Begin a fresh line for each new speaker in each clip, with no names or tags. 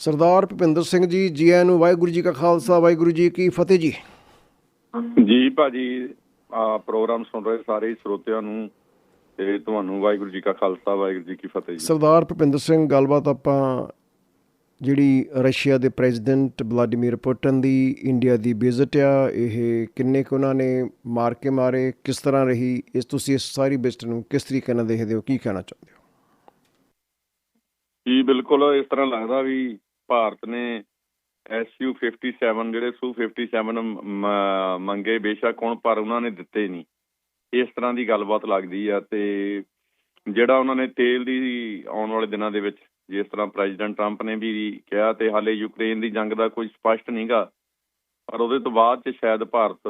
ਸਰਦਾਰ ਭੁਪਿੰਦਰ ਸਿੰਘ ਜੀ ਜੀ ਆਇਆਂ ਨੂੰ ਵਾਹਿਗੁਰੂ ਜੀ ਕਾ ਖਾਲਸਾ ਵਾਹਿਗੁਰੂ ਜੀ ਕੀ ਫਤਿਹ ਜੀ।
ਜੀ ਭਾਜੀ ਆ ਪ੍ਰੋਗਰਾਮ ਸੁਣ ਰਹੇ ਸਾਰੇ ਸਰੋਤਿਆਂ ਨੂੰ ਤੇ ਤੁਹਾਨੂੰ ਵਾਹਿਗੁਰੂ ਜੀ ਕਾ ਖਾਲਸਾ ਵਾਹਿਗੁਰੂ ਜੀ ਕੀ ਫਤਿਹ ਜੀ।
ਸਰਦਾਰ ਭੁਪਿੰਦਰ ਸਿੰਘ ਗੱਲਬਾਤ ਆਪਾਂ ਜਿਹੜੀ ਰਸ਼ੀਆ ਦੇ ਪ੍ਰੈਜ਼ੀਡੈਂਟ ਵਲਾਡੀਮੀਰ ਪੁਟਨ ਦੀ ਇੰਡੀਆ ਦੀ ਵਿਜ਼ਿਟ ਆ ਇਹ ਕਿੰਨੇ ਕੁ ਉਹਨਾਂ ਨੇ ਮਾਰ ਕੇ ਮਾਰੇ ਕਿਸ ਤਰ੍ਹਾਂ ਰਹੀ ਇਸ ਤੁਸੀਂ ਇਸ ਸਾਰੀ ਵਿਜ਼ਿਟ ਨੂੰ ਕਿਸ ਤਰੀਕੇ ਨਾਲ ਦੇਖਦੇ ਹੋ ਕੀ ਕਹਿਣਾ ਚਾਹੁੰਦੇ ਹੋ?
ਜੀ ਬਿਲਕੁਲ ਇਸ ਤਰ੍ਹਾਂ ਲੱਗਦਾ ਵੀ ਭਾਰਤ ਨੇ SU 57 ਜਿਹੜੇ ਸੂ 57 ਮ- ਮੰਗੇ ਬੇਸ਼ੱਕ ਹੁਣ, ਪਰ ਉਹਨਾਂ ਨੇ ਦਿੱਤੇ ਨਹੀਂ। ਇਸ ਤਰ੍ਹਾਂ ਦੀ ਗੱਲਬਾਤ ਲੱਗਦੀ ਆ ਤੇ ਜਿਹੜਾ ਉਹਨਾਂ ਨੇ ਤੇਲ ਦੀ ਆਉਣ ਵਾਲੇ ਦਿਨਾਂ ਦੇ ਵਿੱਚ ਜਿਸ ਤਰ੍ਹਾਂ ਪ੍ਰੈਜ਼ੀਡੈਂਟ ਟਰੰਪ ਨੇ ਵੀ ਕਿਹਾ ਤੇ ਹਾਲੇ ਯੂਕਰੇਨ ਦੀ ਜੰਗ ਦਾ ਕੋਈ ਸਪਸ਼ਟ ਨਹੀਂਗਾ, ਪਰ ਉਹਦੇ ਤੋਂ ਬਾਅਦ ਚ ਸ਼ਾਇਦ ਭਾਰਤ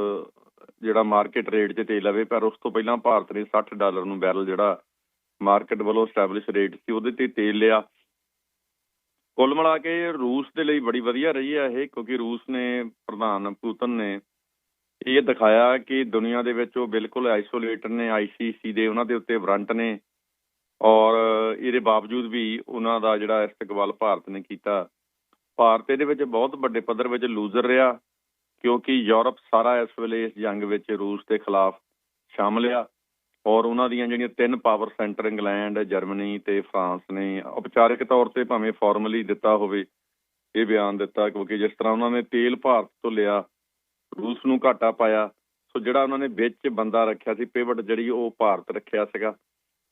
ਜਿਹੜਾ ਮਾਰਕੀਟ ਰੇਟ 'ਚ ਤੇਲ ਲਵੇ, ਪਰ ਉਸ ਤੋਂ ਪਹਿਲਾਂ ਭਾਰਤ ਨੇ 60 ਡਾਲਰ ਨੂੰ ਬੈਰਲ ਜਿਹੜਾ ਮਾਰਕੀਟ ਵੱਲੋਂ ਸਟੈਬਲਿਸ਼ ਰੇਟ ਸੀ, ਉਹਦੇ ਤੇ ਤੇਲ ਲਿਆ। ਕੁੱਲ ਮਿਲਾ ਕੇ ਰੂਸ ਦੇ ਲਈ ਬੜੀ ਵਧੀਆ ਰਹੀ ਹੈ ਇਹ, ਕਿਉਂਕਿ ਰੂਸ ਨੇ ਪ੍ਰਧਾਨ ਪੁਤਨ ਨੇ ਇਹ ਦਿਖਾਇਆ ਕਿ ਦੁਨੀਆ ਦੇ ਵਿੱਚ ਉਹ ਬਿਲਕੁਲ ਆਈਸੋਲੇਟਡ ਨੇ ਆਈਸੀਸੀ ਦੇ ਉਹਨਾਂ ਦੇ ਉੱਤੇ ਵਰੰਟ ਨੇ ਔਰ ਇਹਦੇ ਬਾਵਜੂਦ ਵੀ ਉਹਨਾਂ ਦਾ ਜਿਹੜਾ ਇਸਤਕਬਾਲ ਭਾਰਤ ਨੇ ਕੀਤਾ, ਭਾਰਤ ਇਹਦੇ ਵਿੱਚ ਬਹੁਤ ਵੱਡੇ ਪੱਧਰ ਵਿੱਚ ਲੂਜ਼ਰ ਰਿਹਾ, ਕਿਉਂਕਿ ਯੂਰਪ ਸਾਰਾ ਇਸ ਵੇਲੇ ਇਸ ਜੰਗ ਵਿੱਚ ਰੂਸ ਦੇ ਖਿਲਾਫ ਸ਼ਾਮਲ ਆ। ਔਰ ਉਹਨਾਂ ਦੀਆਂ ਜਿਹੜੀਆਂ ਤਿੰਨ ਪਾਵਰ ਸੈਂਟਰ ਇੰਗਲੈਂਡ ਜਰਮਨੀ ਤੇ ਫਰਾਂਸ ਨੇ ਔਪਚਾਰਿਕ ਤੌਰ ਤੇ ਭਾਵੇਂ ਫਾਰਮਲੀ ਦਿੱਤਾ ਹੋਵੇ ਇਹ ਬਿਆਨ ਦਿੱਤਾ ਕਿਉਂਕਿ ਜਿਸ ਤਰ੍ਹਾਂ ਉਹਨਾਂ ਨੇ ਤੇਲ ਭਾਰਤ ਤੋਂ ਲਿਆ ਰੂਸ ਨੂੰ ਘਾਟਾ ਪਾਇਆ ਸੋ ਜਿਹੜਾ ਉਹਨਾਂ ਨੇ ਵਿੱਚ ਬੰਦਾ ਰੱਖਿਆ ਸੀ ਪੇਵਟ ਜਿਹੜੀ ਉਹ ਭਾਰਤ ਰੱਖਿਆ ਸੀਗਾ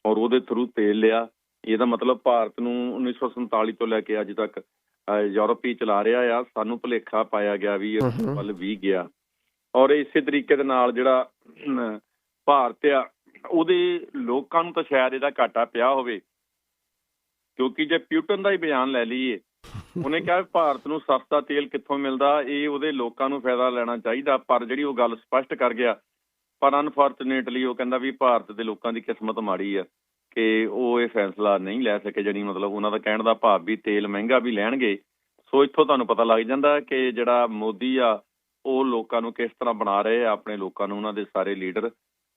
ਔਰ ਉਹਦੇ ਥਰੂ ਤੇਲ ਲਿਆ ਇਹਦਾ ਮਤਲਬ ਭਾਰਤ ਨੂੰ 1947 ਤੋਂ ਲੈ ਕੇ ਅੱਜ ਤੱਕ ਯੂਰਪ ਹੀ ਚਲਾ ਰਿਹਾ ਆ ਸਾਨੂੰ ਭੁਲੇਖਾ ਪਾਇਆ ਗਿਆ ਵੀ ਇਹ। ਵੱਲ ਵੀ ਗਿਆ ਔਰ ਇਸੇ ਤਰੀਕੇ ਦੇ ਨਾਲ ਜਿਹੜਾ ਭਾਰਤ ਆ ਉਹਦੇ ਲੋਕਾਂ ਨੂੰ ਤਾਂ ਸ਼ਾਇਦ ਇਹਦਾ ਘਾਟਾ ਪਿਆ ਹੋਵੇ। ਕਿਉਂਕਿ ਜੇ ਪਿਊਟਨ ਦਾ ਹੀ ਬਿਆਨ ਲੈ ਲਈਏ, ਉਹਨੇ ਕਿਹਾ ਵੀ ਭਾਰਤ ਨੂੰ ਸਸਤਾ ਤੇਲ ਕਿੱਥੋਂ ਮਿਲਦਾ, ਇਹ ਉਹਦੇ ਲੋਕਾਂ ਨੂੰ ਫਾਇਦਾ ਲੈਣਾ ਚਾਹੀਦਾ, ਪਰ ਜਿਹੜੀ ਉਹ ਗੱਲ ਸਪਸ਼ਟ ਕਰ ਗਿਆ, ਪਰ ਅਨਫੋਰਚੂਨੇਟਲੀ ਉਹ ਕਹਿੰਦਾ ਵੀ ਭਾਰਤ ਦੇ ਲੋਕਾਂ ਦੀ ਕਿਸਮਤ ਮਾੜੀ ਆ ਕਿ ਉਹ ਇਹ ਫੈਸਲਾ ਨਹੀਂ ਲੈ ਸਕੇ ਜਿਹੜੀ ਮਤਲਬ ਉਹਨਾਂ ਦਾ ਕਹਿਣ ਦਾ ਭਾਵ ਵੀ ਤੇਲ ਮਹਿੰਗਾ ਵੀ ਲੈਣਗੇ। ਸੋ ਇੱਥੋਂ ਤੁਹਾਨੂੰ ਪਤਾ ਲੱਗ ਜਾਂਦਾ ਕਿ ਜਿਹੜਾ ਮੋਦੀ ਆ, ਉਹ ਲੋਕਾਂ ਨੂੰ ਕਿਸ ਤਰ੍ਹਾਂ ਬਣਾ ਰਹੇ ਆ, ਆਪਣੇ ਲੋਕਾਂ ਨੂੰ, ਉਹਨਾਂ ਦੇ ਸਾਰੇ ਲੀਡਰ।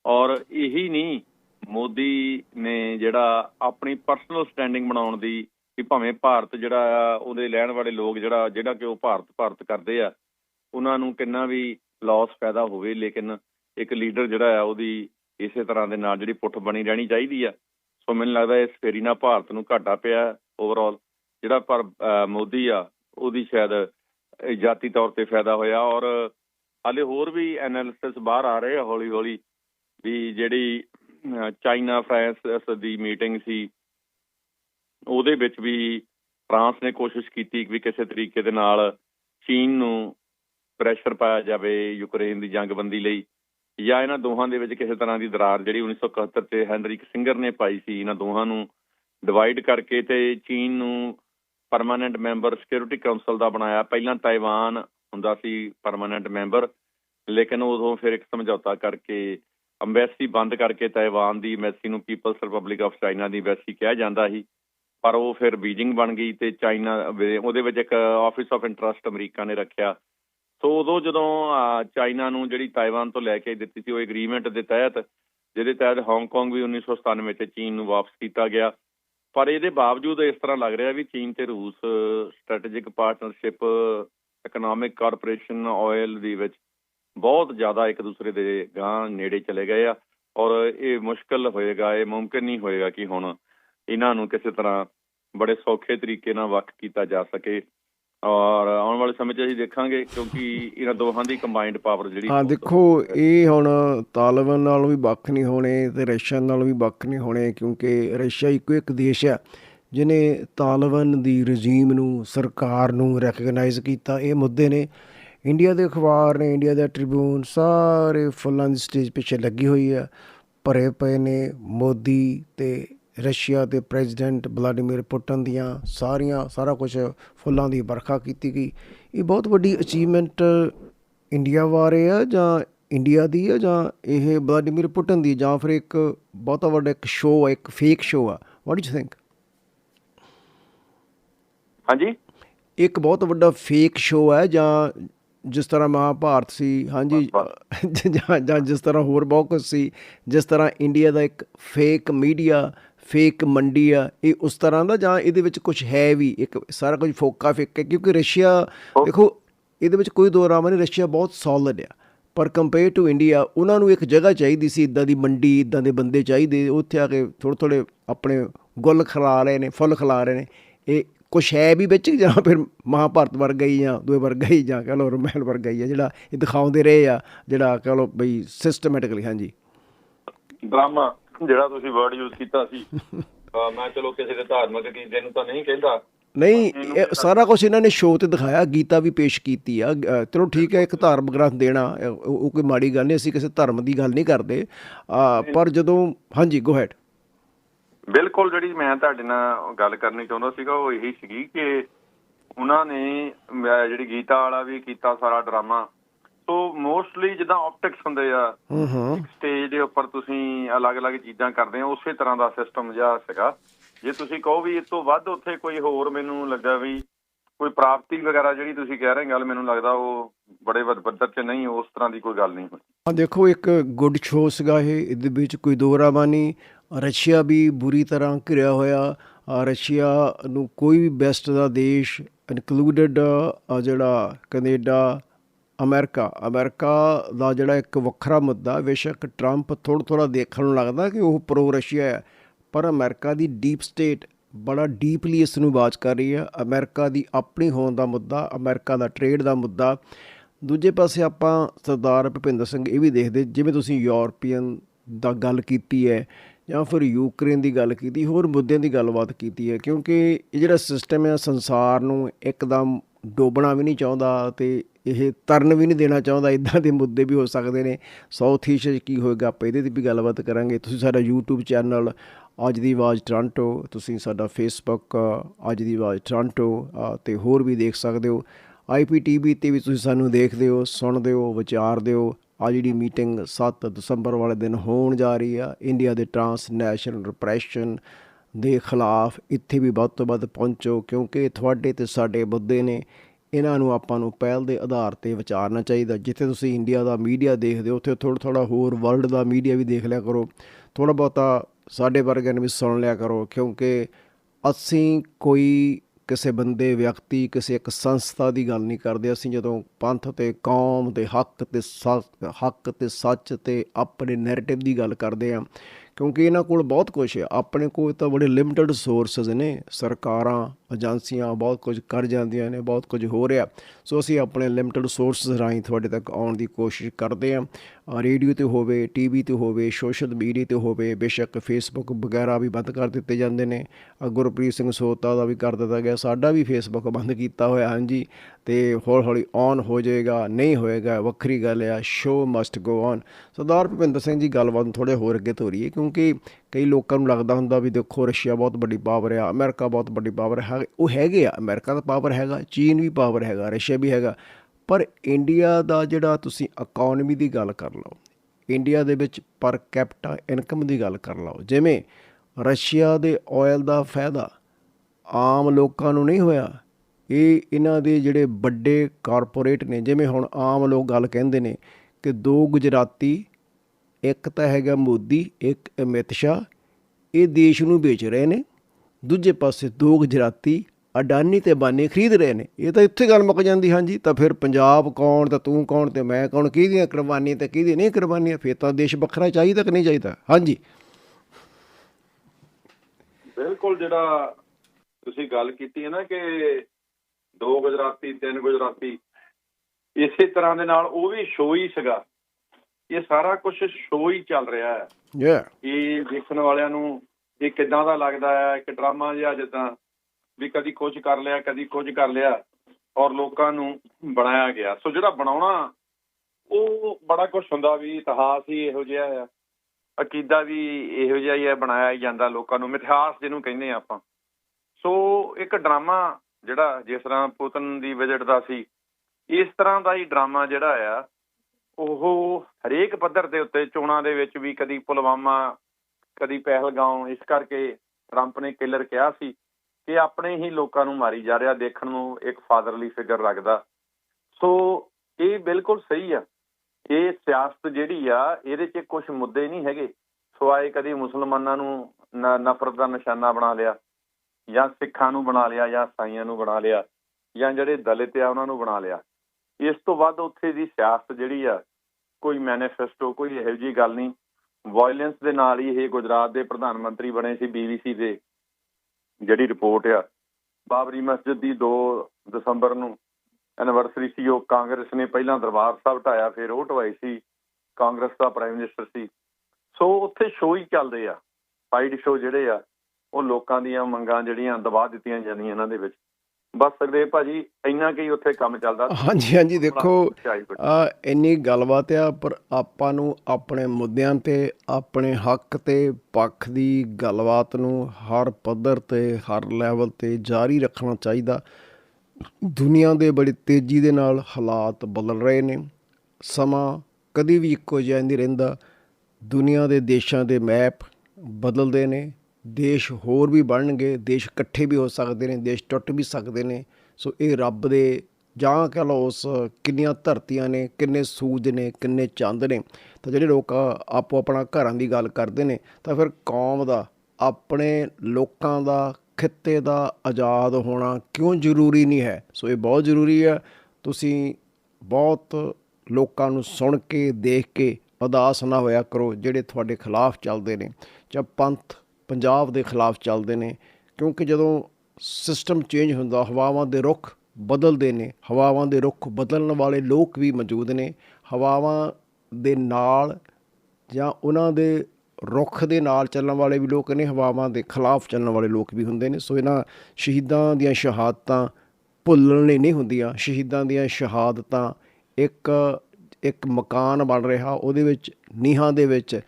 ਔਰ ਇਹੀ ਨਹੀਂ, ਮੋਦੀ ਨੇ ਜਿਹੜਾ ਆਪਣੀ ਪਰਸਨਲ ਸਟੈਂਡਿੰਗ ਬਣਾਉਣ ਦੀ ਕਿ ਭਾਵੇਂ ਭਾਰਤ ਜਿਹੜਾ ਆ, ਉਹਦੇ ਲੈਣ ਵਾਲੇ ਲੋਕ ਜਿਹੜਾ ਜਿਹੜਾ ਕਿ ਉਹ ਭਾਰਤ ਭਾਰਤ ਕਰਦੇ ਆ, ਉਹਨਾਂ ਨੂੰ ਕਿੰਨਾ ਵੀ ਲਾਸ ਪੈਦਾ ਹੋਵੇ, ਲੇਕਿਨ ਇੱਕ ਲੀਡਰ ਜਿਹੜਾ ਆ, ਉਹਦੀ ਇਸੇ ਤਰ੍ਹਾਂ ਦੇ ਨਾਲ ਜਿਹੜੀ ਪੁੱਠ ਬਣੀ ਰਹਿਣੀ ਚਾਹੀਦੀ ਆ। ਸੋ ਮੈਨੂੰ ਲੱਗਦਾ ਇਸ ਫੇਰੀ ਨਾਲ ਭਾਰਤ ਨੂੰ ਘਾਟਾ ਪਿਆ ਓਵਰਆਲ ਜਿਹੜਾ ਪਰ ਮੋਦੀ ਆ, ਉਹਦੀ ਸ਼ਾਇਦ ਜਾਤੀ ਤੌਰ ਤੇ ਫਾਇਦਾ ਹੋਇਆ, ਔਰ ਹਾਲੇ ਹੋਰ ਵੀ ਐਨਾਲਿਸਿਸ ਬਾਹਰ ਆ ਰਹੇ ਆ ਹੌਲੀ ਹੌਲੀ ਵੀ ਜਿਹੜੀ ਚਾਈਨਾ ਫਰਾਂਸ ਦੀ ਮੀਟਿੰਗ ਸੀ, ਉਹਦੇ ਵਿੱਚ ਵੀ ਫਰਾਂਸ ਨੇ ਕੋਸ਼ਿਸ਼ ਕੀਤੀ ਵੀ ਕਿਸੇ ਤਰੀਕੇ ਦੇ ਨਾਲ ਚੀਨ ਨੂੰ ਪ੍ਰੈਸ਼ਰ ਪਾਇਆ ਜਾਵੇ ਯੂਕਰੇਨ ਦੀ ਜੰਗਬੰਦੀ ਲਈ, ਜਾਂ ਇਹਨਾਂ ਦੋਹਾਂ ਦੇ ਵਿੱਚ ਕਿਸੇ ਤਰ੍ਹਾਂ ਦੀ ਦਰਾਰ ਜਿਹੜੀ 1971 ਤੇ ਹੈਨਰੀ ਸਿੰਗਰ ਨੇ ਪਾਈ ਸੀ, ਇਹਨਾਂ ਦੋਹਾਂ ਨੂੰ ਡਿਵਾਈਡ ਕਰਕੇ ਤੇ ਚੀਨ ਨੂੰ ਪਰਮਾਨੈਂਟ ਮੈਂਬਰ ਸਿਕਿਉਰਿਟੀ ਕਾਉਂਸਲ ਦਾ ਬਣਾਇਆ। ਪਹਿਲਾਂ ਤਾਈਵਾਨ ਹੁੰਦਾ ਸੀ ਪਰਮਾਨੈਂਟ ਮੈਂਬਰ ਲੇਕਿਨ ਉਦੋਂ ਫਿਰ ਇੱਕ ਸਮਝੌਤਾ ਕਰਕੇ ਅੰਬੈਸੀ ਬੰਦ ਕਰਕੇ ਤਾਈਵਾਨ ਦੀ ਐਮਬੈਸੀ ਨੂੰ ਪੀਪਲਸ ਰਿਪਬਲਿਕ ਆਫ ਚਾਈਨਾ ਦੀ ਐਮਬੈਸੀ ਕਿਹਾ ਜਾਂਦਾ ਸੀ। ਪਰ ਉਹ ਫਿਰ ਬੀਜਿੰਗ ਬਣ ਗਈ ਤੇ ਚਾਈਨਾ ਉਹਦੇ ਵਿੱਚ ਇੱਕ ਆਫਿਸ ਆਫ ਇੰਟਰਸਟ ਅਮਰੀਕਾ ਨੇ ਰੱਖਿਆ। ਸੋ ਉਦੋਂ ਜਦੋਂ ਚਾਈਨਾ ਨੂੰ ਜਿਹੜੀ ਤਾਈਵਾਨ ਤੋਂ ਲੈ ਕੇ ਦਿੱਤੀ ਸੀ, ਉਹ ਐਗਰੀਮੈਂਟ ਦੇ ਤਹਿਤ, ਜਿਹਦੇ ਤਹਿਤ ਹਾਂਗਕਾਂਗ ਵੀ 1997 ਵਿੱਚ ਚੀਨ ਨੂੰ ਵਾਪਸ ਕੀਤਾ ਗਿਆ। ਪਰ ਇਹਦੇ ਬਾਵਜੂਦ ਇਸ ਤਰ੍ਹਾਂ ਲੱਗ ਰਿਹਾ ਵੀ ਚੀਨ ਤੇ ਰੂਸ strategic partnership economic corporation oil ਦੀ ਵਿੱਚ ਬਹੁਤ ਜ਼ਿਆਦਾ ਇੱਕ ਦੂਸਰੇ ਦੇ ਗਾਂ ਨੇੜੇ ਚਲੇ ਗਏ ਆ ਔਰ ਇਹ ਮੁਸ਼ਕਲ ਹੋਏਗਾ ਇਹ ਮੁਮਕਿਨ ਨਹੀਂ ਹੋਏਗਾ ਕਿ ਹੁਣ ਇਹਨਾਂ ਨੂੰ ਕਿਸੇ ਤਰ੍ਹਾਂ ਬੜੇ ਸੌਖੇ ਤਰੀਕੇ ਨਾਲ ਵੱਖ ਕੀਤਾ ਜਾ ਸਕੇ। ਔਰ ਆਉਣ ਵਾਲੇ ਸਮੇਂ 'ਚ ਅਸੀਂ ਦੇਖਾਂਗੇ ਕਿਉਂਕਿ ਇਹਨਾਂ ਦੋਹਾਂ ਦੀ ਕੰਬਾਈਨਡ ਪਾਵਰ ਜਿਹੜੀ
ਹਾਂ ਦੇਖੋ ਇਹ ਹੁਣ ਤਾਲਿਬਾਨ ਨਾਲੋਂ ਵੀ ਵੱਖ ਨਹੀਂ ਹੋਣੇ ਤੇ ਰਸ਼ੀਆ ਨਾਲੋਂ ਵੀ ਵੱਖ ਨਹੀਂ ਹੋਣੇ ਕਿਉਂਕਿ ਰਸ਼ੀਆ ਇੱਕੋ ਇੱਕ ਦੇਸ਼ ਹੈ ਜਿਨੇ ਤਾਲਿਬਾਨ ਦੀ ਰਜੀਮ ਨੂੰ ਸਰਕਾਰ ਨੂੰ ਰੈਕਗਨਾਈਜ਼ ਕੀਤਾ। ਇਹ ਮੁੱਦੇ ਨੇ। ਇੰਡੀਆ ਦੇ ਅਖਬਾਰ ਨੇ ਇੰਡੀਆ ਦਾ ਟ੍ਰਿਬਿਊਨ ਸਾਰੇ ਫੁੱਲਾਂ ਦੀ ਸਟੇਜ ਪਿੱਛੇ ਲੱਗੀ ਹੋਈ ਹੈ। ਭਰੇ ਪਏ ਨੇ ਮੋਦੀ ਤੇ ਰਸ਼ੀਆ ਦੇ ਪ੍ਰੈਜ਼ੀਡੈਂਟ ਵਲਾਡੀਮੀਰ ਪੁਟਨ ਦੀਆਂ ਸਾਰੀਆਂ ਸਾਰਾ ਕੁਝ ਫੁੱਲਾਂ ਦੀ ਵਰਖਾ ਕੀਤੀ ਗਈ। ਇਹ ਬਹੁਤ ਵੱਡੀ ਅਚੀਵਮੈਂਟ ਇੰਡੀਆ ਬਾਰੇ ਆ ਜਾਂ ਇੰਡੀਆ ਦੀ ਆ ਜਾਂ ਇਹ ਵਲਾਡੀਮੀਰ ਪੁਟਨ ਦੀ? ਜਾਂ ਫਿਰ ਇੱਕ ਬਹੁਤਾ ਵੱਡਾ ਇੱਕ ਸ਼ੋਅ ਆ ਇੱਕ ਫੇਕ ਸ਼ੋਅ ਆ? ਵਾਟ ਡੂ ਯੂ ਥਿੰਕ
ਹਾਂਜੀ।
ਇੱਕ ਬਹੁਤ ਵੱਡਾ ਫੇਕ ਸ਼ੋਅ ਹੈ ਜਾਂ ਜਿਸ ਤਰ੍ਹਾਂ ਮਹਾਭਾਰਤ ਸੀ ਹਾਂਜੀ ਜਾਂ ਜਿਸ ਤਰ੍ਹਾਂ ਹੋਰ ਬਹੁਤ ਕੁਝ ਸੀ ਜਿਸ ਤਰ੍ਹਾਂ ਇੰਡੀਆ ਦਾ ਇੱਕ ਫੇਕ ਮੀਡੀਆ ਫੇਕ ਮੰਡੀ ਆ ਇਹ ਉਸ ਤਰ੍ਹਾਂ ਦਾ ਜਾਂ ਇਹਦੇ ਵਿੱਚ ਕੁਝ ਹੈ ਵੀ? ਇੱਕ ਸਾਰਾ ਕੁਝ ਫੋਕਾ ਫੇਕ ਹੈ ਕਿਉਂਕਿ ਰਸ਼ੀਆ ਦੇਖੋ ਇਹਦੇ ਵਿੱਚ ਕੋਈ ਦੋ ਰਾਮਾ ਨਹੀਂ ਰਸ਼ੀਆ ਬਹੁਤ ਸੋਲਿਡ ਆ। ਪਰ ਕੰਪੇਅਰ ਟੂ ਇੰਡੀਆ ਉਹਨਾਂ ਨੂੰ ਇੱਕ ਜਗ੍ਹਾ ਚਾਹੀਦੀ ਸੀ ਇਦਾਂ ਦੀ ਮੰਡੀ ਇਦਾਂ ਦੇ ਬੰਦੇ ਚਾਹੀਦੇ ਉੱਥੇ ਆ ਕੇ ਥੋੜ੍ਹੇ ਥੋੜ੍ਹੇ ਆਪਣੇ ਗੁੱਲ ਖਿਲਾ ਰਹੇ ਨੇ ਫੁੱਲ ਖਿਲਾ ਰਹੇ ਨੇ। ਇਹ ਕੁਛ ਹੈ ਵੀ ਵਿੱਚ ਜਾਂ ਫਿਰ ਮਹਾਭਾਰਤ ਵਰਗਾ ਹੀ ਜਾਂ ਦੂਏ ਵਰਗਾ ਹੀ ਜਾਂ ਕਹ ਲਓ ਰਮੈਲ ਵਰਗਾ ਹੀ ਆ ਜਿਹੜਾ ਇਹ ਦਿਖਾਉਂਦੇ ਰਹੇ ਆ ਜਿਹੜਾ ਕਹ ਲਓ ਬਈ ਸਿਸਟਮੈਟਿਕਲੀ ਹਾਂਜੀ।
ਡਰਾਮਾ ਜਿਹੜਾ ਤੁਸੀਂ ਵਰਡ ਯੂਜ਼ ਕੀਤਾ ਸੀ। ਮੈਂ ਚਲੋ ਕਿਸੇ ਦੇ ਧਾਰਮਿਕ ਕੀਤੇ ਨੂੰ ਤਾਂ ਨਹੀਂ ਕਹਿੰਦਾ।
ਨਹੀਂ ਇਹ ਸਾਰਾ ਕੁਝ ਇਹਨਾਂ ਨੇ ਸ਼ੋਅ ਤੇ ਦਿਖਾਇਆ ਗੀਤਾ ਵੀ ਪੇਸ਼ ਕੀਤੀ ਆ। ਚਲੋ ਠੀਕ ਹੈ ਇੱਕ ਧਾਰਮਿਕ ਗ੍ਰੰਥ ਦੇਣਾ ਉਹ ਕੋਈ ਮਾੜੀ ਗੱਲ ਨਹੀਂ ਅਸੀਂ ਕਿਸੇ ਧਰਮ ਦੀ ਗੱਲ ਨਹੀਂ ਕਰਦੇ। ਪਰ ਜਦੋਂ ਹਾਂਜੀ ਗੋ ਹੈਡ
ਬਿਲਕੁਲ ਜਿਹੜੀ ਮੈਂ ਤੁਹਾਡੇ ਨਾਲ ਗੱਲ ਕਰਨੀ ਚਾਹੁੰਦਾ ਸੀਗਾ ਉਹ ਇਹੀ ਸੀਗੀ ਕਿ ਉਹਨਾਂ ਨੇ ਜਿਹੜੀ ਗੀਤਾ ਵਾਲਾ ਵੀ ਕੀਤਾ ਸਾਰਾ ਡਰਾਮਾ ਸੋ ਮੋਸਟਲੀ ਜਿੱਦਾਂ ਆਪਟਿਕਸ ਹੁੰਦੇ ਆ ਸਟੇਜ ਦੇ ਉੱਪਰ ਤੁਸੀਂ ਅਲੱਗ-ਅਲੱਗ ਚੀਜ਼ਾਂ ਕਰਦੇ ਹੋ ਉਸੇ ਤਰ੍ਹਾਂ ਦਾ ਸਿਸਟਮ ਜਿਹਾ ਸੀਗਾ। ਜੇ ਤੁਸੀਂ ਕਹੋ ਵੀ ਇਸ ਤੋਂ ਵੱਧ ਉੱਥੇ ਕੋਈ ਹੋਰ ਮੈਨੂੰ ਲੱਗਾ ਵੀ ਕੋਈ ਪ੍ਰਾਪਤੀ ਵਗੈਰਾ ਜਿਹੜੀ ਤੁਸੀਂ ਕਹਿ ਰਹੇ ਗੱਲ ਮੈਨੂੰ ਲੱਗਦਾ ਉਹ ਬੜੇ ਵੱਡ ਪੱਧਰ 'ਚ ਨਹੀਂ ਉਸ ਤਰ੍ਹਾਂ ਦੀ ਕੋਈ ਗੱਲ ਨਹੀਂ ਹੋਈ
ਆ ਦੇਖੋ ਇੱਕ ਗੁੱਡ ਸ਼ੋਅ ਸੀਗਾ ਇਹ ਇਹਦੇ ਵਿੱਚ ਕੋਈ ਦੋ ਰਾਮਾ ਨਹੀਂ ਰਸ਼ੀਆ ਵੀ ਬੁਰੀ ਤਰ੍ਹਾਂ ਘਿਰਿਆ ਹੋਇਆ। ਰਸ਼ੀਆ ਨੂੰ ਕੋਈ ਵੀ ਬੈਸਟ ਦਾ ਦੇਸ਼ ਇਨਕਲੂਡਡ ਜਿਹੜਾ ਕੈਨੇਡਾ, ਅਮਰੀਕਾ। ਅਮਰੀਕਾ ਦਾ ਜਿਹੜਾ ਇੱਕ ਵੱਖਰਾ ਮੁੱਦਾ, ਬੇਸ਼ੱਕ ਟਰੰਪ ਥੋੜਾ ਥੋੜਾ ਦੇਖਣ ਨੂੰ ਲੱਗਦਾ ਕਿ ਉਹ ਪ੍ਰੋ ਰਸ਼ੀਆ ਹੈ, ਪਰ ਅਮਰੀਕਾ ਦੀ ਡੀਪ ਸਟੇਟ ਬੜਾ ਡੀਪਲੀ ਇਸ ਨੂੰ ਬਾਜ ਕਰ ਰਹੀ ਹੈ। ਅਮਰੀਕਾ ਦੀ ਆਪਣੀ ਹੋਣ ਦਾ ਮੁੱਦਾ, ਅਮਰੀਕਾ ਦਾ ਟ੍ਰੇਡ ਦਾ ਮੁੱਦਾ। ਦੂਜੇ ਪਾਸੇ ਆਪਾਂ ਸਰਦਾਰ ਭੁਪਿੰਦਰ ਸਿੰਘ ਇਹ ਵੀ ਦੇਖਦੇ, ਜਿਵੇਂ ਤੁਸੀਂ ਯੂਰਪੀਅਨ ਦਾ ਗੱਲ ਕੀਤੀ ਹੈ ਜਾਂ ਫਿਰ ਯੂਕਰੇਨ ਦੀ ਗੱਲ ਕੀਤੀ ਹੋਰ ਮੁੱਦਿਆਂ ਦੀ ਗੱਲਬਾਤ ਕੀਤੀ ਹੈ ਕਿਉਂਕਿ ਇਹ ਜਿਹੜਾ ਸਿਸਟਮ ਹੈ ਸੰਸਾਰ ਨੂੰ ਇੱਕਦਮ ਡੋਬਣਾ ਵੀ ਨਹੀਂ ਚਾਹੁੰਦਾ ਤੇ ਇਹ ਤਰਨ ਵੀ ਨਹੀਂ ਦੇਣਾ ਚਾਹੁੰਦਾ ਇਦਾਂ ਦੇ ਮੁੱਦੇ ਵੀ ਹੋ ਸਕਦੇ ਨੇ। ਸਾਊਥ ਏਸ਼ੀਆ 'ਚ ਕੀ ਹੋਏਗਾ ਆਪਾਂ ਇਹਦੇ ਤੇ ਵੀ ਗੱਲਬਾਤ ਕਰਾਂਗੇ। ਤੁਸੀਂ ਸਾਡਾ YouTube ਚੈਨਲ ਅੱਜ ਦੀ ਆਵਾਜ਼ ਟੋਰਾਂਟੋ ਤੁਸੀਂ ਸਾਡਾ ਫੇਸਬੁੱਕ ਅੱਜ ਦੀ ਆਵਾਜ਼ ਟੋਰਾਂਟੋ ਅ, ਤੇ ਹੋਰ ਵੀ ਦੇਖ ਸਕਦੇ ਹੋ। ਆਈਪੀਟੀਵੀ ਤੇ ਵੀ ਤੁਸੀਂ ਸਾਨੂੰ ਦੇਖਦੇ ਹੋ ਸੁਣਦੇ ਹੋ ਵਿਚਾਰਦੇ ਹੋ। ਆ ਜਿਹੜੀ ਮੀਟਿੰਗ 7 ਦਸੰਬਰ ਵਾਲੇ ਦਿਨ ਹੋਣ ਜਾ ਰਹੀ ਆ, ਇੰਡੀਆ ਦੇ ਟਰਾਂਸਨੈਸ਼ਨਲ ਰਿਪਰੈਸ਼ਨ ਦੇ ਖਿਲਾਫ ਇੱਥੇ ਵੀ ਵੱਧ ਤੋਂ ਵੱਧ ਪਹੁੰਚੋ, ਕਿਉਂਕਿ ਤੁਹਾਡੇ ਤੇ ਸਾਡੇ ਮੁੱਦੇ ਨੇ। ਇਹਨਾਂ ਨੂੰ ਆਪਾਂ ਨੂੰ ਪਹਿਲ ਦੇ ਆਧਾਰ ਤੇ ਵਿਚਾਰਨਾ ਚਾਹੀਦਾ। ਜਿੱਥੇ ਤੁਸੀਂ ਇੰਡੀਆ ਦਾ ਮੀਡੀਆ ਦੇਖਦੇ ਹੋ, ਉੱਥੇ ਥੋੜਾ ਥੋੜਾ ਹੋਰ ਵਰਲਡ ਦਾ ਮੀਡੀਆ ਵੀ ਦੇਖ ਲਿਆ ਕਰੋ। ਥੋੜਾ ਬਹੁਤਾ ਸਾਡੇ ਵਰਗਿਆਂ ਨੂੰ ਵੀ ਸੁਣ ਲਿਆ ਕਰੋ, ਕਿਉਂਕਿ ਅਸੀਂ ਕੋਈ ਕਿਸੇ ਬੰਦੇ, ਵਿਅਕਤੀ ਕਿਸੇ ਇੱਕ ਸੰਸਥਾ ਦੀ ਗੱਲ ਨਹੀਂ ਕਰਦੇ, ਅਸੀਂ ਜਦੋਂ ਪੰਥ ਤੇ, ਕੌਮ ਤੇ, ਹੱਕ ਤੇ ਸ- ਹੱਕ ਤੇ, ਸੱਚ ਤੇ ਆਪਣੇ ਨੈਰੇਟਿਵ ਦੀ ਗੱਲ ਕਰਦੇ ਆ ਕਿਉਂਕਿ ਇਹਨਾਂ ਕੋਲ ਬਹੁਤ ਕੁਝ ਹੈ। ਆਪਣੇ ਕੋਲ ਤਾਂ ਬੜੇ ਲਿਮਿਟਡ ਸੋਰਸਸ ਨੇ, ਸਰਕਾਰਾਂ ਏਜੰਸੀਆਂ ਬਹੁਤ ਕੁਝ ਕਰ ਜਾਂਦੀਆਂ ਨੇ, ਬਹੁਤ ਕੁਝ ਹੋ ਰਿਹਾ। ਸੋ ਅਸੀਂ ਆਪਣੇ ਲਿਮਟਿਡ ਸੋਰਸਸ ਰਾਹੀਂ ਤੁਹਾਡੇ ਤੱਕ ਆਉਣ ਦੀ ਕੋਸ਼ਿਸ਼ ਕਰਦੇ ਹਾਂ। ਰੇਡੀਓ ਤੇ ਹੋਵੇ ਟੀਵੀ ਤੇ ਹੋਵੇ ਸੋਸ਼ਲ ਮੀਡੀਆ ਤੇ ਹੋਵੇ, ਬੇਸ਼ੱਕ ਫੇਸਬੁੱਕ ਵਗੈਰਾ ਵੀ ਬੰਦ ਕਰ ਦਿੱਤੇ ਜਾਂਦੇ ਨੇ। ਗੁਰਪ੍ਰੀਤ ਸਿੰਘ ਸੋਤਾ ਦਾ ਵੀ ਕਰ ਦਿੱਤਾ ਗਿਆ, ਸਾਡਾ ਵੀ ਫੇਸਬੁੱਕ ਬੰਦ ਕੀਤਾ ਹੋਇਆ, ਹਾਂਜੀ। ਤੇ ਹੌਲੀ ਹੌਲੀ ਔਨ ਹੋ ਜਾਏਗਾ, ਨਹੀਂ ਹੋਏਗਾ, ਵੱਖਰੀ ਗੱਲ ਆ show must go on Sardar Bhupinder Singh ji, ਗੱਲਬਾਤ ਨੂੰ ਥੋੜੇ ਹੋਰ ਅੱਗੇ ਤੋਰੀਏ ਕਿਉਂਕਿ ਕਈ ਲੋਕਾਂ ਨੂੰ ਲੱਗਦਾ ਹੁੰਦਾ ਵੀ ਦੇਖੋ ਰਸ਼ੀਆ ਬਹੁਤ ਵੱਡੀ ਪਾਵਰ ਆ, ਅਮਰੀਕਾ ਬਹੁਤ ਵੱਡੀ ਪਾਵਰ ਹੈ ਉਹ ਹੈਗੇ ਆ, ਅਮਰੀਕਾ ਦਾ ਪਾਵਰ ਹੈਗਾ, ਚੀਨ ਵੀ ਪਾਵਰ ਹੈਗਾ, ਰਸ਼ੀਆ ਵੀ ਹੈਗਾ। ਪਰ ਇੰਡੀਆ ਦਾ ਜਿਹੜਾ ਤੁਸੀਂ ਇਕਨੋਮੀ ਦੀ ਗੱਲ ਕਰ ਲਓ, ਇੰਡੀਆ ਦੇ ਵਿੱਚ ਪਰ ਕੈਪੀਟਾ ਇਨਕਮ ਦੀ ਗੱਲ ਕਰ ਲਓ, ਜਿਵੇਂ ਰਸ਼ੀਆ ਦੇ ਆਇਲ ਦਾ ਫਾਇਦਾ ਆਮ ਲੋਕਾਂ ਨੂੰ ਨਹੀਂ ਹੋਇਆ, ਇਹ ਇਹਨਾਂ ਦੇ ਜਿਹੜੇ ਵੱਡੇ ਕਾਰਪੋਰੇਟ ਨੇ, ਜਿਵੇਂ ਹੁਣ ਆਮ ਲੋਕ ਗੱਲ ਕਹਿੰਦੇ ਨੇ ਕਿ ਦੋ ਗੁਜਰਾਤੀ ਇੱਕ ਤਾਂ ਹੈਗਾ ਮੋਦੀ, ਇੱਕ ਅਮਿਤ ਸ਼ਾਹ। ਇਹ ਦੇਸ਼ ਨੂੰ ਵੇਚ ਰਹੇ ਨੇ। ਦੂਜੇ ਪਾਸੇ ਦੋ ਗੁਜਰਾਤੀ ਅਡਾਨੀ ਤੇ ਬਾਨੀ ਖਰੀਦ ਰਹੇ ਨੇ। ਇਹ ਤਾਂ ਇੱਥੇ ਗੱਲ ਮੁੱਕ ਜਾਂਦੀ, ਹਾਂਜੀ। ਤਾਂ ਫਿਰ ਪੰਜਾਬ ਕੌਣ, ਤਾਂ ਤੂੰ ਕੌਣ, ਤੇ ਮੈਂ ਕੌਣ? ਕਿਹਦੀਆਂ ਕੁਰਬਾਨੀਆਂ ਤੇ ਕਿਹਦੀ ਨਹੀਂ ਕੁਰਬਾਨੀਆਂ? ਫਿਰ ਤਾਂ ਦੇਸ਼ ਵੱਖਰਾ ਚਾਹੀਦਾ ਕਿ ਨਹੀਂ ਚਾਹੀਦਾ? ਹਾਂਜੀ।
ਬਿਲਕੁਲ ਜਿਹੜਾ ਤੁਸੀਂ ਗੱਲ ਕੀਤੀ ਹੈ ਨਾ ਕਿ ਦੋ ਗੁਜਰਾਤੀ, ਤਿੰਨ ਗੁਜਰਾਤੀ, ਇਸੇ ਤਰ੍ਹਾਂ ਦੇ ਨਾਲ ਉਹ ਵੀ ਸ਼ੋਅ ਸੀਗਾ। ਇਹ ਸਾਰਾ ਕੁਝ ਸ਼ੋਅ ਹੀ ਚੱਲ ਰਿਹਾ ਹੈ।
ਯਾ
ਇਹ ਦੇਖਣ ਵਾਲਿਆਂ ਨੂੰ ਇਹ ਕਿਦਾਂ ਦਾ ਲੱਗਦਾ ਹੈ ਇੱਕ ਡਰਾਮਾ ਜਿਹਾ ਜਿੱਦਾਂ ਵੀ ਕਦੀ ਕੁਝ ਕਰ ਲਿਆ ਕਦੀ ਕੁਝ ਕਰ ਲਿਆ ਔਰ ਲੋਕਾਂ ਨੂੰ ਬਣਾਇਆ ਗਿਆ। ਸੋ ਜਿਹੜਾ ਬਣਾਉਣਾ ਉਹ ਬੜਾ ਕੁਝ ਹੁੰਦਾ ਵੀ ਇਤਿਹਾਸ ਹੀ ਇਹੋ ਜਿਹਾ ਆ। ਅਕੀਦਾ ਵੀ ਇਹੋ ਜਿਹਾ ਹੀ ਹੈ ਬਣਾਇਆ ਹੀ ਜਾਂਦਾ ਲੋਕਾਂ ਨੂੰ ਮਿਥਿਹਾਸ ਜਿਹਨੂੰ ਕਹਿੰਦੇ ਆ ਆਪਾਂ। ਸੋ ਇੱਕ ਡਰਾਮਾ ਜਿਹੜਾ ਜਿਸ ਤਰ੍ਹਾਂ ਪੁਤਨ ਦੀ ਵਿਜ਼ਿਟ ਦਾ ਸੀ ਇਸ ਤਰ੍ਹਾਂ ਦਾ ਹੀ ਡਰਾਮਾ ਜਿਹੜਾ ਆ ਉਹ ਹਰੇਕ ਪੱਧਰ ਦੇ ਉੱਤੇ ਚੋਣਾਂ ਦੇ ਵਿੱਚ ਵੀ ਕਦੀ ਪੁਲਵਾਮਾ, ਕਦੀ ਪਹਿਲਗਾਉਂ, ਇਸ ਕਰਕੇ ਟਰੰਪ ਨੇ ਕਿਲਰ ਕਿਹਾ ਸੀ ਕਿ ਆਪਣੇ ਹੀ ਲੋਕਾਂ ਨੂੰ ਮਾਰੀ ਜਾ ਰਿਹਾ, ਦੇਖਣ ਨੂੰ ਇੱਕ ਫਾਦਰਲੀ ਫਿਗਰ ਲੱਗਦਾ। ਸੋ ਇਹ ਬਿਲਕੁਲ ਸਹੀ ਆ। ਇਹ ਸਿਆਸਤ ਜਿਹੜੀ ਆ, ਇਹਦੇ 'ਚ ਕੁਝ ਮੁੱਦੇ ਨਹੀਂ ਹੈਗੇ। ਸਵਾਏ ਆਏ ਕਦੀ ਮੁਸਲਮਾਨਾਂ ਨੂੰ, ਨਫ਼ਰਤ ਦਾ ਨਿਸ਼ਾਨਾ ਬਣਾ ਲਿਆ, ਜਾਂ ਸਿੱਖਾਂ ਨੂੰ ਬਣਾ ਲਿਆ, ਜਾਂ ਸਾਈਆਂ ਨੂੰ ਬਣਾ ਲਿਆ, ਜਾਂ ਜਿਹੜੇ ਦਲਿਤ ਆ, ਉਹਨਾਂ ਨੂੰ ਬਣਾ ਲਿਆ। ਇਸ ਤੋਂ ਵੱਧ ਉੱਥੇ ਦੀ ਸਿਆਸਤ ਜਿਹੜੀ ਆ ਕੋਈ ਮੈਨੀਫੈਸਟੋ ਕੋਈ ਇਹੋ ਜਿਹੀ ਗੱਲ ਨਹੀਂ। ਵਾਇਲੈਂਸ ਦੇ ਨਾਲ ਹੀ ਇਹ ਗੁਜਰਾਤ ਦੇ ਪ੍ਰਧਾਨ ਮੰਤਰੀ ਬਣੇ ਸੀ ਬੀਬੀਸੀ ਦੇ, ਜਿਹੜੀ ਰਿਪੋਰਟ ਆ। ਬਾਬਰੀ ਮਸਜਿਦ ਦੀ 2 ਦਸੰਬਰ ਨੂੰ ਐਨਵਰਸਰੀ ਸੀ, ਉਹ ਕਾਂਗਰਸ ਨੇ ਪਹਿਲਾਂ ਦਰਬਾਰ ਸਾਹਿਬ ਢਾਇਆ, ਫਿਰ ਉਹ ਢਵਾਈ ਸੀ, ਕਾਂਗਰਸ ਦਾ ਪ੍ਰਾਈਮ ਮਿਨਿਸਟਰ ਸੀ। ਸੋ ਉੱਥੇ ਸ਼ੋਅ ਹੀ ਚੱਲਦੇ ਆ। ਸਾਈਡ ਸ਼ੋਅ ਜਿਹੜੇ ਆ, ਉਹ ਲੋਕਾਂ ਦੀਆਂ ਮੰਗਾਂ ਜਿਹੜੀਆਂ ਦਬਾ ਦਿੱਤੀਆਂ ਜਾਂਦੀਆਂ ਇਹਨਾਂ ਦੇ ਵਿੱਚ। ਬਸ ਸਕਦੇ ਭਾਜੀ ਇੰਨਾ ਕੀ ਉੱਥੇ ਕੰਮ ਚੱਲਦਾ।
ਹਾਂਜੀ ਹਾਂਜੀ ਦੇਖੋ ਇੰਨੀ ਗੱਲਬਾਤ ਆ ਪਰ ਆਪਾਂ ਨੂੰ ਆਪਣੇ ਮੁੱਦਿਆਂ ਤੇ ਆਪਣੇ ਹੱਕ ਤੇ ਪੱਖ ਦੀ ਗੱਲਬਾਤ ਨੂੰ ਹਰ ਪੱਧਰ ਤੇ ਹਰ ਲੈਵਲ ਤੇ ਜਾਰੀ ਰੱਖਣਾ ਚਾਹੀਦਾ। ਦੁਨੀਆ ਦੇ ਬੜੀ ਤੇਜ਼ੀ ਦੇ ਨਾਲ ਹਾਲਾਤ ਬਦਲ ਰਹੇ ਨੇ। ਸਮਾਂ ਕਦੀ ਵੀ ਇੱਕੋ ਜਿਹਾ ਨਹੀਂ ਰਹਿੰਦਾ। ਦੁਨੀਆ ਦੇ ਦੇਸ਼ਾਂ ਦੇ ਮੈਪ ਬਦਲਦੇ ਨੇ। ਦੇਸ਼ ਹੋਰ ਵੀ ਬਣਨਗੇ, ਦੇਸ਼ ਇਕੱਠੇ ਵੀ ਹੋ ਸਕਦੇ ਨੇ, ਦੇਸ਼ ਟੁੱਟ ਵੀ ਸਕਦੇ ਨੇ। ਸੋ ਇਹ ਰੱਬ ਦੇ ਜਾਂ ਕਹ ਲਓ ਉਸ ਕਿੰਨੀਆਂ ਧਰਤੀਆਂ ਨੇ, ਕਿੰਨੇ ਸੂਜ ਨੇ, ਕਿੰਨੇ ਚੰਦ ਨੇ। ਤਾਂ ਜਿਹੜੇ ਲੋਕ ਆਪੋ ਆਪਣਾ ਘਰਾਂ ਦੀ ਗੱਲ ਕਰਦੇ ਨੇ, ਤਾਂ ਫਿਰ ਕੌਮ ਦਾ, ਆਪਣੇ ਲੋਕਾਂ ਦਾ, ਖਿੱਤੇ ਦਾ ਆਜ਼ਾਦ ਹੋਣਾ ਕਿਉਂ ਜ਼ਰੂਰੀ ਨਹੀਂ ਹੈ? ਸੋ ਇਹ ਬਹੁਤ ਜ਼ਰੂਰੀ ਹੈ। ਤੁਸੀਂ ਬਹੁਤ ਲੋਕਾਂ ਨੂੰ ਸੁਣ ਕੇ, ਦੇਖ ਕੇ ਉਦਾਸ ਨਾ ਹੋਇਆ ਕਰੋ ਜਿਹੜੇ ਤੁਹਾਡੇ ਖਿਲਾਫ ਚੱਲਦੇ ਨੇ। ਜਾਂ ਪੰਥ ਪੰਜਾਬ ਦੇ ਖਿਲਾਫ ਚੱਲਦੇ ਨੇ, ਕਿਉਂਕਿ ਜਦੋਂ ਸਿਸਟਮ ਚੇਂਜ ਹੁੰਦਾ, ਹਵਾਵਾਂ ਦੇ ਰੁੱਖ ਬਦਲਦੇ ਨੇ, ਹਵਾਵਾਂ ਦੇ ਰੁੱਖ ਬਦਲਣ ਵਾਲੇ ਲੋਕ ਵੀ ਮੌਜੂਦ ਨੇ, ਹਵਾਵਾਂ ਦੇ ਨਾਲ ਜਾਂ ਉਹਨਾਂ ਦੇ ਰੁੱਖ ਦੇ ਨਾਲ ਚੱਲਣ ਵਾਲੇ ਵੀ ਲੋਕ ਨੇ, ਹਵਾਵਾਂ ਦੇ ਖਿਲਾਫ ਚੱਲਣ ਵਾਲੇ ਲੋਕ ਵੀ ਹੁੰਦੇ ਨੇ। ਸੋ ਇਹਨਾਂ ਸ਼ਹੀਦਾਂ ਦੀਆਂ ਸ਼ਹਾਦਤਾਂ ਭੁੱਲਣ ਲਈ ਨਹੀਂ ਹੁੰਦੀਆਂ। ਸ਼ਹੀਦਾਂ ਦੀਆਂ ਸ਼ਹਾਦਤਾਂ ਇੱਕ ਇੱਕ ਮਕਾਨ ਬਣ ਰਿਹਾ, ਉਹਦੇ ਵਿੱਚ ਨੀਹਾਂ ਦੇ ਵਿੱਚ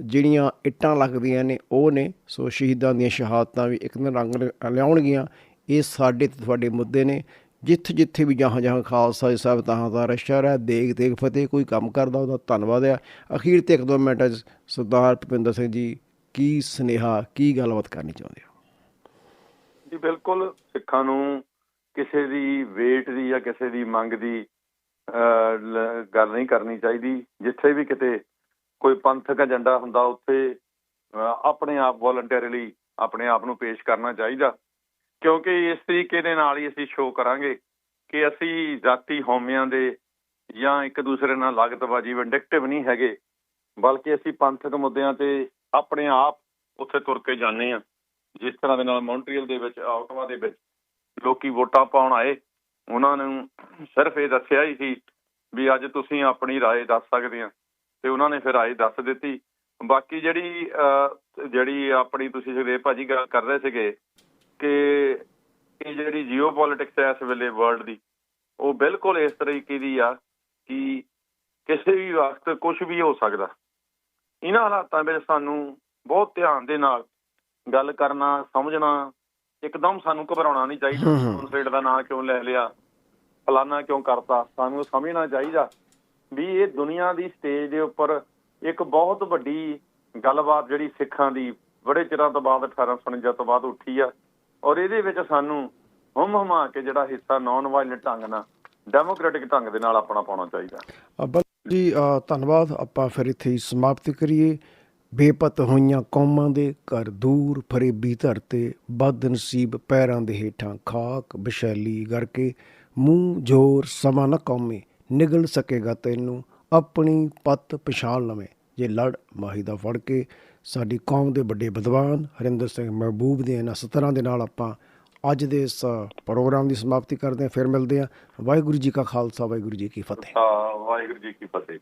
ਜਿਹੜੀਆਂ ਇੱਟਾਂ ਲੱਗਦੀਆਂ ਨੇ, ਉਹ ਨੇ। ਸੋ ਸ਼ਹੀਦਾਂ ਦੀਆਂ ਸ਼ਹਾਦਤਾਂ ਵੀ ਇੱਕ ਦਿਨ ਰੰਗ ਲਿ- ਲਿਆਉਣਗੀਆਂ। ਇਹ ਸਾਡੇ ਤੇ ਤੁਹਾਡੇ ਮੁੱਦੇ ਨੇ। ਜਿੱਥੇ ਜਿੱਥੇ ਵੀ ਜਹਾਂ ਜਹਾਂ ਖਾਲਸਾ ਜੀ ਸਾਹਿਬ ਤਹਾਂ ਦਾ ਰਸ਼ਰ ਹੈ ਦੇਖ ਦੇਖ ਫਤਿਹ, ਕੋਈ ਕੰਮ ਕਰਦਾ ਉਹਦਾ ਧੰਨਵਾਦ ਆ। ਅਖੀਰ ਤੇ ਇੱਕ ਦੋ ਮਿੰਟਾਂ 'ਚ ਸਰਦਾਰ ਭੁਪਿੰਦਰ ਸਿੰਘ ਜੀ, ਕੀ ਸਨੇਹਾ, ਕੀ ਗੱਲਬਾਤ ਕਰਨੀ ਚਾਹੁੰਦੇ ਹੋ?
ਜੀ, ਬਿਲਕੁਲ ਸਿੱਖਾਂ ਨੂੰ ਕਿਸੇ ਦੀ ਵੇਟ ਦੀ ਜਾਂ ਕਿਸੇ ਦੀ ਮੰਗ ਦੀ ਗੱਲ ਨਹੀਂ ਕਰਨੀ ਚਾਹੀਦੀ। ਜਿੱਥੇ ਵੀ ਕਿਤੇ ਕੋਈ ਪੰਥਕ ਏਜੰਡਾ ਹੁੰਦਾ ਉੱਥੇ ਅਹ, ਆਪਣੇ ਆਪ ਵੋਲੰਟਰੀਲੀ ਆਪਣੇ ਆਪ ਨੂੰ ਪੇਸ਼ ਕਰਨਾ ਚਾਹੀਦਾ ਕਿਉਂਕਿ ਇਸ ਤਰੀਕੇ ਦੇ ਨਾਲ ਹੀ ਅਸੀਂ ਸ਼ੋਅ ਕਰਾਂਗੇ ਕਿ ਅਸੀਂ ਜਾਤੀ ਹਉਮਿਆਂ ਦੇ ਜਾਂ ਇੱਕ ਦੂਸਰੇ ਨਾਲ ਲਾਗਤਬਾਜ਼ੀ ਵੰਡਿਕਟਿਵ ਨਹੀਂ ਹੈਗੇ ਬਲਕਿ ਅਸੀਂ ਪੰਥਕ ਮੁੱਦਿਆਂ ਤੇ ਆਪਣੇ ਆਪ ਉੱਥੇ ਤੁਰ ਕੇ ਜਾਂਦੇ ਆ ਜਿਸ ਤਰ੍ਹਾਂ ਦੇ ਨਾਲ ਮੌਂਟਰੀਅਲ ਦੇ ਵਿੱਚ ਆਟਵਾ ਦੇ ਵਿੱਚ ਲੋਕੀ ਵੋਟਾਂ ਪਾਉਣ ਆਏ ਉਹਨਾਂ ਨੂੰ ਸਿਰਫ ਇਹ ਦੱਸਿਆ ਹੀ ਸੀ ਵੀ ਅੱਜ ਤੁਸੀਂ ਆਪਣੀ رائے ਦੱਸ ਸਕਦੇ ਆ ਤੇ ਉਹਨਾਂ ਨੇ ਫਿਰ ਆਏ ਦੱਸ ਦਿੱਤੀ। ਬਾਕੀ ਜਿਹੜੀ ਜਿਹੜੀ ਆਪਣੀ ਤੁਸੀਂ ਸੁਖਦੇਵ ਭਾਜੀ ਗੱਲ ਕਰ ਰਹੇ ਸੀਗੇ ਕਿ ਇਹ ਜਿਹੜੀ ਜੀਓਪੋਲਿਟਿਕਸ ਹੈ ਇਸ ਵੇਲੇ ਵਰਲਡ ਦੀ ਉਹ ਬਿਲਕੁਲ ਇਸ ਤਰੀਕੇ ਦੀ ਆ ਕਿ ਕਿਸੇ ਵੀ ਵਕਤ ਕੁਝ ਵੀ ਹੋ ਸਕਦਾ। ਇਹਨਾਂ ਹਾਲਾਤਾਂ ਵਿੱਚ ਸਾਨੂੰ ਬਹੁਤ ਧਿਆਨ ਦੇ ਨਾਲ ਗੱਲ ਕਰਨਾ ਸਮਝਣਾ ਇੱਕਦਮ ਸਾਨੂੰ ਘਬਰਾਉਣਾ ਨਹੀਂ ਚਾਹੀਦਾ। ਕਨਸੇਟ ਦਾ ਨਾਂ ਕਿਉਂ ਲੈ ਲਿਆ ਫਲਾਨਾ ਕਿਉਂ ਕਰਤਾ ਸਾਨੂੰ ਸਮਝਣਾ ਚਾਹੀਦਾ। ਵੀ ਇਹ ਦੁਨੀਆ ਦੀ ਸਟੇਜ ਦੇ ਉੱਪਰ ਇੱਕ ਬਹੁਤ ਵੱਡੀ ਗੱਲਬਾਤ ਜਿਹੜੀ ਸਿੱਖਾਂ ਦੀ ਬੜੇ ਚਿਰਾਂ ਤੋਂ ਬਾਅਦ 1849 ਤੋਂ ਬਾਅਦ ਉੱਠੀ ਆ ਔਰ ਇਹਦੇ ਵਿੱਚ ਸਾਨੂੰ ਹਮ ਹਮਾ ਕੇ ਜਿਹੜਾ ਹਿੱਸਾ ਨਾਨ ਵਾਇਲੈਂਟ ਢੰਗ ਨਾਲ, ਡੈਮੋਕ੍ਰੈਟਿਕ ਢੰਗ ਦੇ ਨਾਲ ਆਪਣਾ ਪਾਉਣਾ ਚਾਹੀਦਾ।
ਜੀ ਧੰਨਵਾਦ। ਆਪਾਂ ਫਿਰ ਇੱਥੇ ਸਮਾਪਤ ਕਰੀਏ। ਬੇਪਤ ਹੋਈਆਂ ਕੌਮਾਂ ਦੇ ਘਰ ਦੂਰ, ਫਰੇਬੀ ਧਰਤੇ ਬਦਨਸੀਬ ਪੈਰਾਂ ਦੇ ਹੇਠਾਂ ਖਾਕ, ਬਿਸ਼ੈਲੀ ਕਰਕੇ ਮੂੰਹ ਜੋਰ ਸਮਾਂ ਨਾ ਕੌਮੇ। ਨਿਗਲ ਸਕੇਗਾ ਤੈਨੂੰ। ਆਪਣੀ ਪੱਤ ਪਛਾਣ ਲਵੇਂ। ਜੇ ਲੜ, ਮਾਹੀ ਦਾ ਫੜ ਕੇ ਸਾਡੀ ਕੌਮ ਦੇ ਵੱਡੇ ਵਿਦਵਾਨ ਹਰਿੰਦਰ ਸਿੰਘ ਮਹਿਬੂਬ ਦੇ ਇਹਨਾਂ ਸਤਰਾਂ ਦੇ ਨਾਲ ਆਪਾਂ ਅੱਜ ਦੇ ਇਸ ਪ੍ਰੋਗਰਾਮ ਦੀ ਸਮਾਪਤੀ ਕਰਦੇ ਹਾਂ। ਫਿਰ ਮਿਲਦੇ ਹਾਂ। ਵਾਹਿਗੁਰੂ ਜੀ ਕਾ ਖਾਲਸਾ, ਵਾਹਿਗੁਰੂ ਜੀ ਕੀ ਫਤਿਹ।
ਵਾਹਿਗੁਰੂ ਜੀ ਕੀ ਫਤਿਹ।